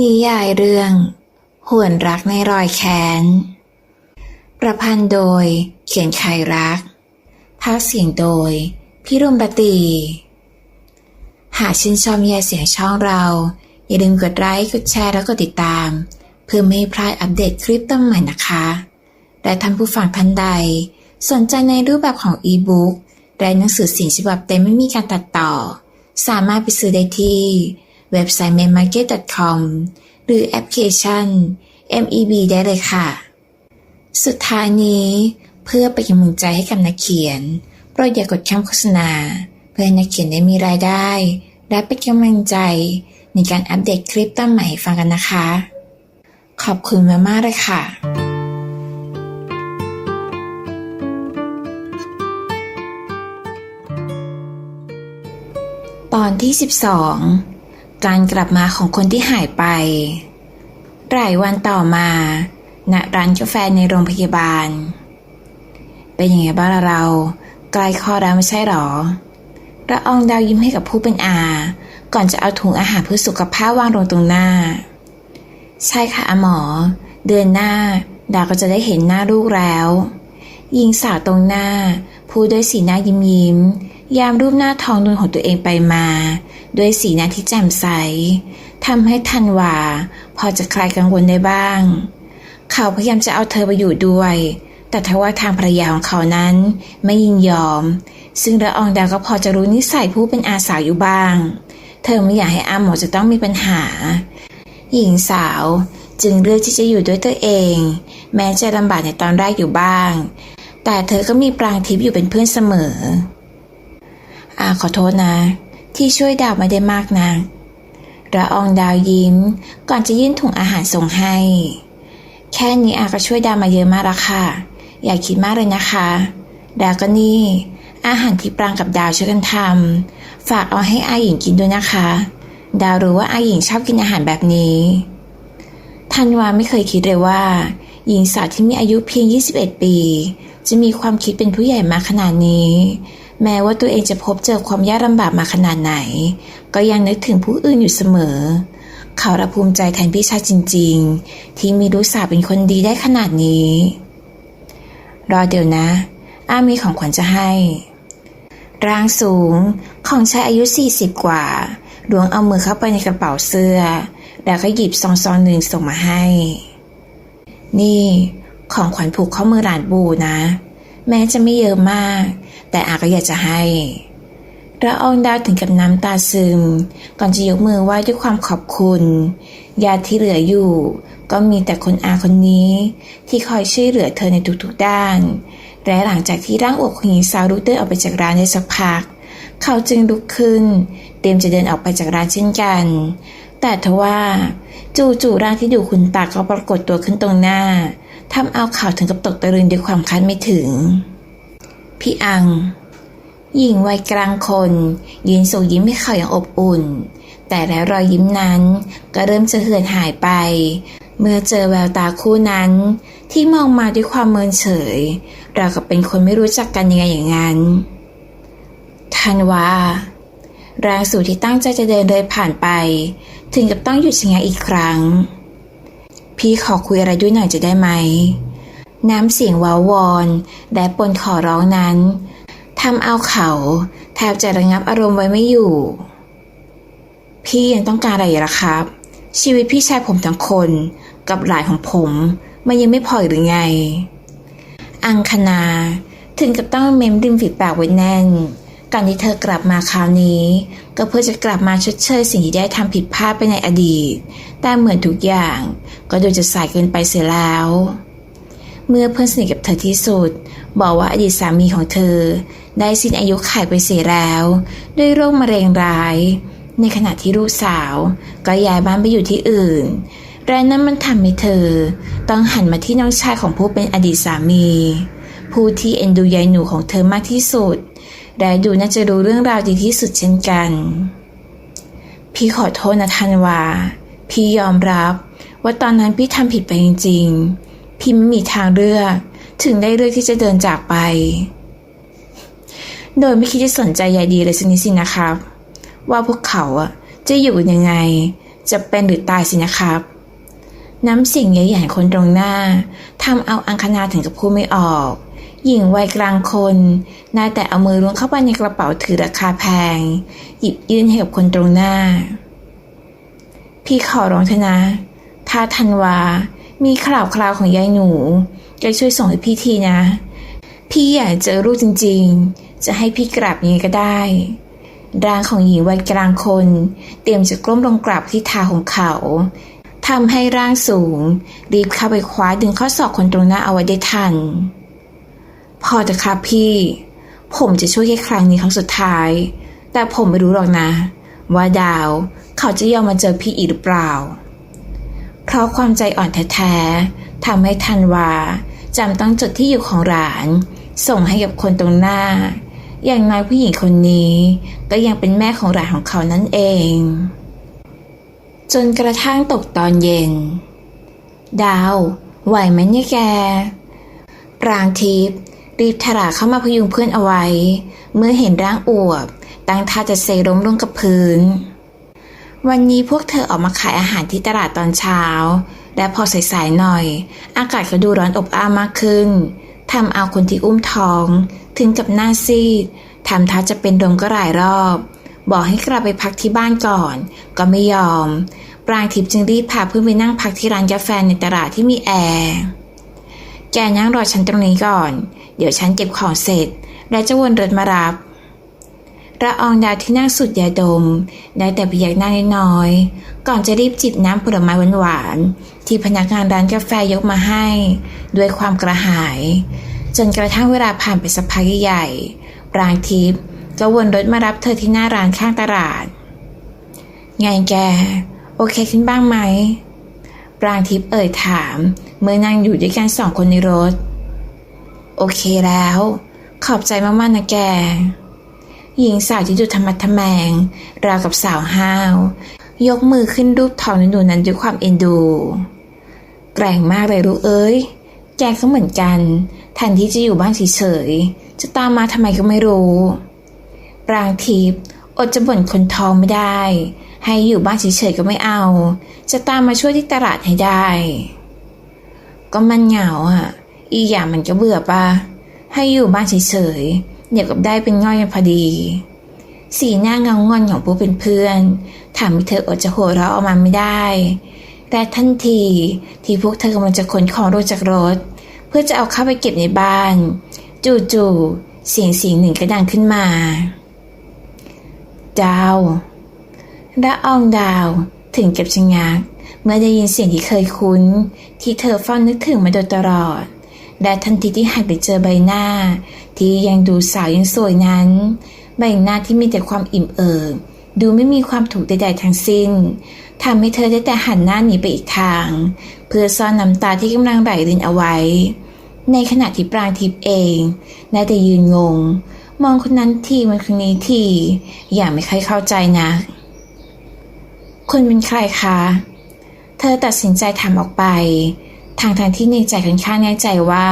นิยายเรื่อง ห่วนรักในรอยแค้น ประพันธ์โดย เขียนไขรัก ภาคเสียงโดย พี่รุมปตี หากชื่นชอบยายเสียงช่องเรา อย่าลืมกดไลค์ กดแชร์ และกดติดตาม เพื่อไม่ให้พลาดอัปเดตคลิปต้นใหม่นะคะ และท่านผู้ฟังท่านใด สนใจในรูปแบบของอีบุ๊กและหนังสือเสียงฉบับเต็มไม่มีการตัดต่อ สามารถไปซื้อได้ที่ เว็บไซต์ m a i n m a r k e t c o m หรือแอปพลิเคชัน MEB ได้เลยค่ะ สุดท้ายนี้เพื่อเป็นกำลังใจให้กับนักเขียน โปรดอย่ากดข้ามโฆษณา เพื่อให้นักเขียนได้มีรายได้ และเป็นกำลังใจในการอัปเดตคลิปต้นใหม่ให้ฟังกันนะคะ ขอบคุณมากๆเลยค่ะตอนที่ 12 การกลับมาของคนที่หายไป หลายวันต่อมาณร้านกาแฟในโรงพยาบาล เป็นยังไงบ้างเราใกล้คลอดแล้วไม่ใช่หรอระอองดาวยิ้มให้กับผู้เป็นอา ก่อนจะเอาถุงอาหารเพื่อสุขภาพวางลงตรงหน้า ใช่ค่ะอาหมอ เดือนหน้า ดาวก็จะได้เห็นหน้าลูกแล้ว หญิงสาวตรงหน้า พูดด้วยสีหน้ายิ้มยิ้ม ยามรูปหน้าทองนุนของตัวเองไปมา ด้วยสีหน้าที่แจ่มใสทำให้ทันวาพอจะคลายกังวลได้บ้าง เขาพยายามจะเอาเธอไปอยู่ด้วย แต่ทว่าทางภรรยาของเขานั้นไม่ยินยอม ซึ่งละอองดาวก็พอจะรู้นิสัยผู้เป็นอาสาวอยู่บ้าง เธอไม่อยากให้อาหมอจะต้องมีปัญหา หญิงสาวจึงเลือกที่จะอยู่ด้วยตัวเอง แม้จะลำบากในตอนแรกอยู่บ้าง แต่เธอก็มีปรางทิพย์อยู่เป็นเพื่อนเสมอ อาขอโทษนะ ที่ช่วยดาวไม่ได้มากนะระอองดาวยิ้มก่อนจะยื่นถุงอาหารส่งให้ แค่นี้อาก็ช่วยดาวมาเยอะมากล้วค่ะ อย่าคิดมากเลยนะคะดาวก็นี่ อาหารที่ปรางกับดาวช่วยกันทำฝากเอาให้อาหญิงกินด้วยนะคะ ดาวรู้ว่าอาหญิงชอบกินอาหารแบบนี้ธันวาไม่เคยคิดเลยว่า หญิงสาวที่มีอายุเพียง 21 ปี จะมีความคิดเป็นผู้ใหญ่มาขนาดนี้ แม้ว่าตัวเองจะพบเจอความยากลำบากมาขนาดไหน ก็ยังนึกถึงผู้อื่นอยู่เสมอ เขาระภูมิใจแทนพี่ชายจริง ๆ ที่มีลูกสาวเป็นคนดีได้ขนาดนี้ รอเดี๋ยวนะ อ้ามีของขวัญจะให้ ร่างสูงของชายอายุ 40 กว่าหลวงเอามือเข้าไปในกระเป๋าเสื้อ แล้วก็หยิบซองซองหนึ่งส่งมาให้ นี่ ของขวัญผูกข้อมือหลานบูนะ แม้จะไม่เยอะมาก แต่อาก็อยากจะให้ระอองดาวถึงกับน้ำตาซึม ก่อนจะยกมือไหว้ด้วยความขอบคุณญาติที่เหลืออยู่ ก็มีแต่คนอาคนนี้ ที่คอยช่วยเหลือเธอในทุกๆด้าน และหลังจากที่ร่างอกของหญิงสาวรุดเดินออกไปจากร้านได้สักพัก เขาจึงลุกขึ้น เตรียมจะเดินออกไปจากร้านเช่นกัน แต่ทว่า จู่ๆร่างที่อยู่คุณตาก็ปรากฏตัวขึ้นตรงหน้า ทำเอาเขาวถึงกับตกตะลึงด้วยความคาดไม่ถึง พี่อัง หญิงวัยกลางคน ยืนส่งยิ้มให้เขาอย่างอบอุ่น แต่แล้วรอยยิ้มนั้นก็เริ่มจะเหือนหายไป เมื่อเจอแววตาคู่นั้น ที่มองมาด้วยความเมินเฉยเรากับเป็นคนไม่รู้จักกันยังไงอย่างนั้นทันว่าแรงสูที่ตั้งใจจะเดินเลยผ่านไป ถึงกับต้องหยุดชะงักอีกครั้ง พี่ขอคุยอะไรด้วยหน่อยจะได้ไหม น้ำเสียงว้าวอนและปนขอร้องนั้นทำเอาเขาแทบจะระงับอารมณ์ไว้ไม่อยู่ พี่ยังต้องการอะไรอีกล่ะครับ ชีวิตพี่ชายผมทั้งคนกับหลานของผมมันยังไม่พอหรือไง อังคณาถึงกับต้องเม้มริมฝีปากไว้แน่น การที่เธอกลับมาคราวนี้ ก็เพื่อจะกลับมาชดเชยสิ่งที่ได้ทำผิดพลาดไปในอดีต แต่เหมือนทุกอย่าง ก็ดูจะสายเกินไปเสียแล้ว เมื่อเพื่อนสนิทกับเธอที่สุด บอกว่าอดีตสามีของเธอ ได้สิ้นอายุขัยไปเสียแล้ว ด้วยโรคมะเร็งร้าย ในขณะที่ลูกสาว ก็ย้ายบ้านไปอยู่ที่อื่นและนั้นมันทำให้เธอ ต้องหันมาที่น้องชายของผู้เป็นอดีตสามี ผู้ที่เอ็นดูยายหนูของเธอมากที่สุด และดูน่าจะรู้เรื่องราวดีที่สุดเช่นกัน พี่ขอโทษนะทันวา พี่ยอมรับว่าตอนนั้นพี่ทำผิดไปจริง ๆ พี่ไม่มีทางเลือก ถึงได้เลือกที่จะเดินจากไป โดยไม่คิดจะสนใจใยดีเลยสักนิดสินะครับ ว่าพวกเขาอะจะอยู่ยังไง จะเป็นหรือตายสินะครับ น้ำเสิ่งใหญ่ๆคนตรงหน้าทำเอาอังคณาถึงกับพูดไม่ออก หญิงวัยกลางคนนายแต่เอามือล้วงเข้าไปในกระเป๋าถือราคาแพง หยิบยื่นให้กับคนตรงหน้า พี่ขอร้องเถอะนะ ถ้าธันวา มีข่าวคราวของยายหนูแกช่วยส่งให้พี่ทีนะ พี่อยากเจอลูกจริง ๆ จะให้พี่กราบยังไงก็ได้ร่างของหญิงวัยกลางคน เตรียมจะกล้มลงกราบที่เท้าของเขาทำให้ร่างสูง รีบเข้าไปคว้าดึงข้อศอกคนตรงหน้าเอาไว้ได้ทัน พอจะครับพี่ ผมจะช่วยแค่ครั้งนี้ครั้งสุดท้าย แต่ผมไม่รู้หรอกนะ ว่าดาวเขาจะยอมมาเจอพี่อีกหรือเปล่า เพราะความใจอ่อนแท้ๆทำให้ธันวาจำต้องจดที่อยู่ของหลาน ส่งให้กับคนตรงหน้า อย่างน้อยผู้หญิงคนนี้ ก็ยังเป็นแม่ของหลานของเขานั่นเอง จนกระทั่งตกตอนเย็น ดาว ไหวไหมเนี่ยแกรางทิพย์ รีบถลาเข้ามาพยุงเพื่อนเอาไว้ เมื่อเห็นร่างอวบ ตั้งท่าจะเซล้มลงกับพื้น วันนี้พวกเธอออกมาขายอาหารที่ตลาดตอนเช้า และพอสายๆหน่อย อากาศก็ดูร้อนอบอ้าวมากขึ้นทำเอาคนที่อุ้มท้อง ถึงกับหน้าซีดทำท่าจะเป็นลมก็หลายรอบ บอกให้กลับไปพักที่บ้านก่อน ก็ไม่ยอม ปรางทิพย์จึงรีบพาเพื่อนไปนั่งพักที่ร้านกาแฟในตลาดที่มีแอร์แกนั่งรอฉันตรงนี้ก่อน เดี๋ยวฉันเก็บของเสร็จ และจะวนรถมารับระอองดาวที่นั่งสุดยาดม ได้แต่พยักหน้าน้อย ก่อนจะรีบจิบน้ำผลไม้หวานๆที่พนักงานร้านกาแฟยกมาให้ ด้วยความกระหาย จนกระทั่งเวลาผ่านไปสักพักใหญ่ๆปรางทิพย์ก็วนรถมารับเธอที่หน้าร้านข้างตลาด ไงแก โอเคขึ้นบ้างไหมปรางทิพย์เอ่ยถาม เมื่อนั่งอยู่ด้วยกันสองคนในรถ โอเคแล้ว ขอบใจมากๆนะแก หญิงสาวที่ดูธรรมะทแมง ราวกับสาวห้าว ยกมือขึ้นรูปทองในหนูนั้นด้วยความเอ็นดู แกร่งมากเลยลูกเอ้ย แกก็เหมือนกันแทนที่จะอยู่บ้านเฉยๆจะตามมาทำไมก็ไม่รู้ปรางทิพย์อดจะบ่นคนท้องไม่ได้ ให้อยู่บ้านเฉยๆก็ไม่เอา จะตามมาช่วยที่ตลาดให้ได้ ก็มันเหงาอะ อีอย่างมันก็เบื่อปะให้อยู่บ้านเฉยๆเดี๋ยวกับได้เป็นง่อยพอดี สีหน้าเงางอนของผู้เป็นเพื่อนทำให้เธออดจะหัวเราะออกมาไม่ได้แต่ทันทีที่พวกเธอกำลังจะขนของลงจากรถ เพื่อจะเอาเข้าไปเก็บในบ้าน จู่ๆเสียงเสียงหนึ่งก็ดังขึ้นมาดาวละอองดาวถึงเกับชะงัก เมื่อได้ยินเสียงที่เคยคุ้น ที่เธอเฝ้านึกถึงมาโดยตลอด และทันทีที่หันไปเจอใบหน้า ที่ยังดูสาวยังสวยนั้น ใบหน้าที่มีแต่ความอิ่มเอิบดูไม่มีความถูกใดๆทั้งสิ้นทำให้เธอได้แต่หันหน้าหนีไปอีกทาง เพื่อซ่อนน้ำตาที่กำลังไหลรินเอาไว้ ในขณะที่ปรางทิพย์เองได้แต่ยืนงง มองคนนั้นทีมันคนนี้ทีอย่างไม่เคยเข้าใจนะ คุณเป็นใครคะ เธอตัดสินใจถามออกไป ทางทางที่ในใจค่อนข้างแน่ใจว่า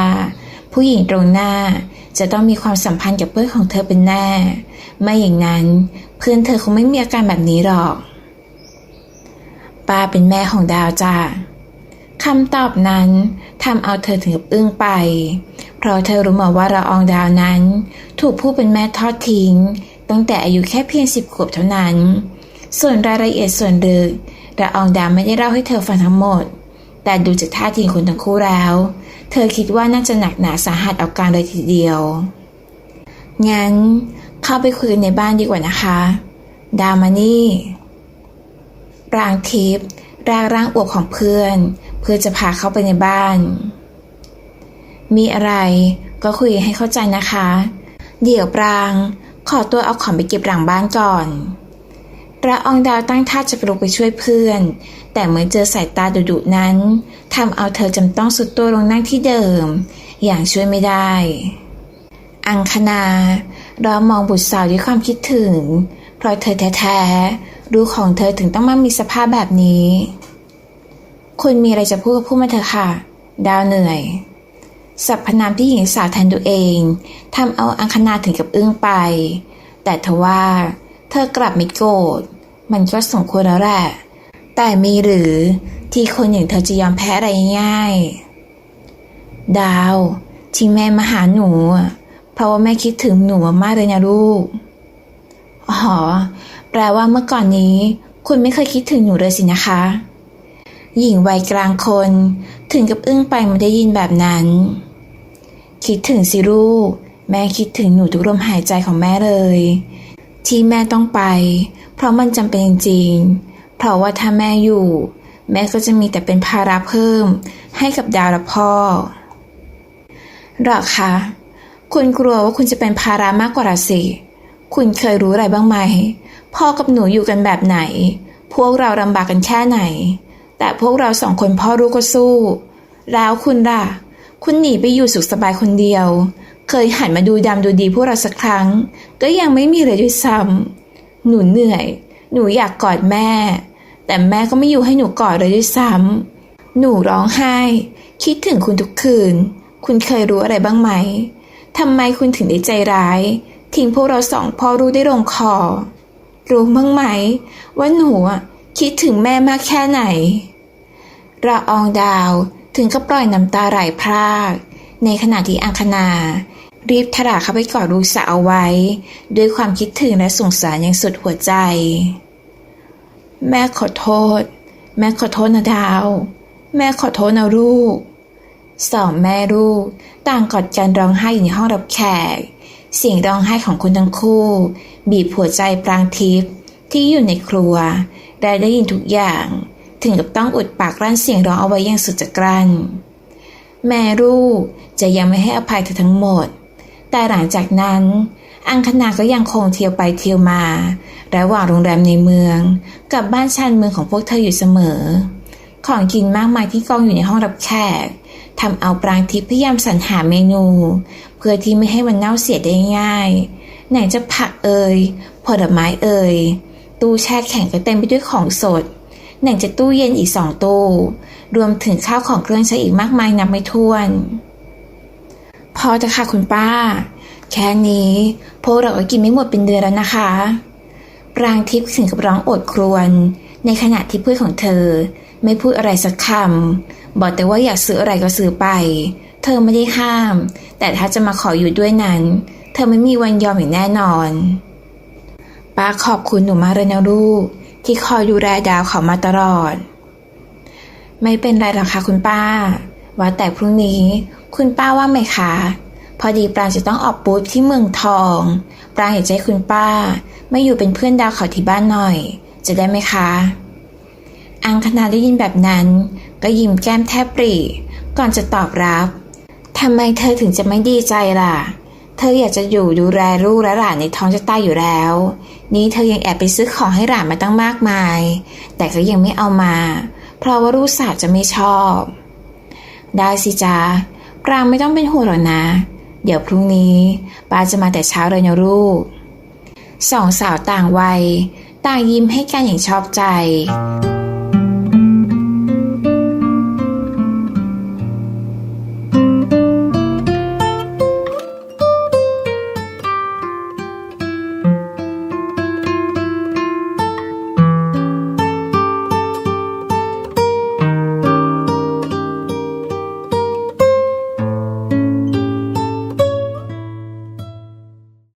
ผู้หญิงตรงหน้าจะต้องมีความสัมพันธ์กับเพื่อนของเธอเป็นแน่ ไม่อย่างนั้นเพื่อนเธอคงไม่มีอาการแบบนี้หรอกป้าเป็นแม่ของดาวจ้าคำตอบนั้นทำเอาเธอถึงกับอึ้งไป เพราะเธอรู้มาว่าละอองดาวนั้น ถูกผู้เป็นแม่ทอดทิ้ง ตั้งแต่อายุแค่เพียงสิบขวบเท่านั้น ส่วนรายละเอียดส่วนลึกละอองดาวไม่ได้เล่าให้เธอฟังทั้งหมด แต่ดูจากท่าทีคนทั้งคู่แล้ว เธอคิดว่าน่าจะหนักหนาสาหัสเอาการเลยทีเดียว งั้นเข้าไปคุยในบ้านดีกว่านะคะ ดามานี่ปรางทิพย์ร่างร่างอวบของเพื่อน เพื่อจะพาเข้าไปในบ้าน มีอะไรก็คุยให้เข้าใจนะคะ เดี๋ยวปราง ขอตัวเอาของไปเก็บหลังบ้านก่อน ระอองดาวตั้งท่าจะปลุกไปช่วยเพื่อน แต่เมื่อเจอสายตาดุๆนั้นทำเอาเธอจำต้องสุดตัวลงนั่งที่เดิม อย่างช่วยไม่ได้ อังคณาเรามองบุตรสาวด้วยความคิดถึง เพราะเธอแท้ๆรู้ของเธอถึงต้องมามีสภาพแบบนี้ คุณมีอะไรจะพูดก็พูดมาเถอะค่ะ ดาวเหนื่อยสรรพนามที่หญิงสาวแทนตัวเองทำเอาอังคณาถึงกับอึ้งไป แต่ทว่า เธอกลับไม่โกรธ มันก็สมควรแล้วแหละ แต่มีหรือที่คนอย่างเธอจะยอมแพ้อะไรง่าย ดาวที่แม่มาหาหนู เพราะว่าแม่คิดถึงหนูมากเลยนะลูก อ๋อ แปลว่าเมื่อก่อนนี้ คุณไม่เคยคิดถึงหนูเลยสินะคะ หญิงวัยกลางคนถึงกับอึ้งไปเมันได้ยินแบบนั้น คิดถึงสิลูก แม่คิดถึงหนูทุกลมหายใจของแม่เลย ที่แม่ต้องไป เพราะมันจำเป็นจริง เพราะว่าถ้าแม่อยู่ แม่ก็จะมีแต่เป็นภาระเพิ่ม ให้กับดาวและพ่อหรอคะคุณกลัวว่าคุณจะเป็นภาระมากกว่าสิคุณเคยรู้อะไรบ้างไหม พ่อกับหนูอยู่กันแบบไหน พวกเราลำบากกันแค่ไหน แต่พวกเราสองคนพ่อลูกก็สู้ แล้วคุณล่ะ คุณหนีไปอยู่สุขสบายคนเดียว เคยหันมาดูดำดูดีพวกเราสักครั้ง ก็ยังไม่มีเลยด้วยซ้ำหนูเหนื่อย หนูอยากกอดแม่ แต่แม่ก็ไม่อยู่ให้หนูกอดเลยด้วยซ้ำหนูร้องไห้ คิดถึงคุณทุกคืน คุณเคยรู้อะไรบ้างไหมทำไมคุณถึงได้ใจร้าย ทิ้งพวกเราสองพ่อรู้ได้ลงคอ รู้บ้างไหม ว่าหนูอะคิดถึงแม่มากแค่ไหนระอองดาวถึงก็ปล่อยน้ำตาไหลพราก ในขณะที่อังคณา รีบทราเข้าไปกอดลูกสาวเอาไว้ ด้วยความคิดถึงและสงสารอย่างสุดหัวใจ แม่ขอโทษ แม่ขอโทษนะดาว แม่ขอโทษนะลูกสองแม่ลูกต่างกอดกันร้องไห้อยู่ในห้องรับแขก เสียงร้องไห้ของคนทั้งคู่ บีบหัวใจปรางทิพย์ที่อยู่ในครัวและได้ยินทุกอย่าง ถึงกับต้องอุดปากกลั้นเสียงร้องเอาไว้อย่างสุดจะกลั้น แม่ลูกจะยังไม่ให้อภัยเธอทั้งหมด แต่หลังจากนั้น อังคณาก็ยังคงเที่ยวไปเที่ยวมา ระหว่างโรงแรมในเมือง กับบ้านชานเมืองของพวกเธออยู่เสมอ ของกินมากมายที่กองอยู่ในห้องรับแขกทำเอาปรางทิพย์พยายามสรรหาเมนู เพื่อที่ไม่ให้มันเน่าเสียได้ง่าย ไหนจะผักเอ่ยผลไม้เอ่ยตู้แช่แข็งก็เต็มไปด้วยของสดไหนจะตู้เย็นอีกสองตู้ รวมถึงข้าวของเครื่องใช้อีกมากมายนับไม่ถ้วน พอจะค่ะคุณป้า แค่นี้พวกเราก็กินไม่หมดเป็นเดือนแล้วนะคะปรางทิพย์ถึงกับร้องโอดครวญในขณะที่เพื่อนของเธอ ไม่พูดอะไรสักคำบอกแต่ว่าอยากซื้ออะไรก็ซื้อไป เธอไม่ได้ห้าม แต่ถ้าจะมาขออยู่ด้วยนั้น เธอไม่มีวันยอมอย่างแน่นอน ป้าขอบคุณหนูมาเลยนะลูกที่คอยดูแลดาวเขามาตลอด ไม่เป็นไรหรอกค่ะคุณป้า ว่าแต่พรุ่งนี้คุณป้าว่าไหมคะ พอดีปรางจะต้องออกบูธที่เมืองทอง ปรางอยากจะให้คุณป้าไม่อยู่เป็นเพื่อนดาวเขาที่บ้านหน่อย จะได้ไหมคะ อังคณาได้ยินแบบนั้น ก็ยิ้มแก้มแทบปรีก่อนจะตอบรับทำไมเธอถึงจะไม่ดีใจล่ะ เธออยากจะอยู่ดูแลลูกและหลานในท้องจะตายอยู่แล้ว นี่เธอยังแอบไปซื้อของให้หลานมาตั้งมากมาย แต่ก็ยังไม่เอามา เพราะว่าลูกสาวจะไม่ชอบ ได้สิจ้าปรางไม่ต้องเป็นห่วงหรอกนะ เดี๋ยวพรุ่งนี้ป้าจะมาแต่เช้าเลยนะลูกสองสาวต่างวัย ต่างยิ้มให้กันอย่างชอบใจ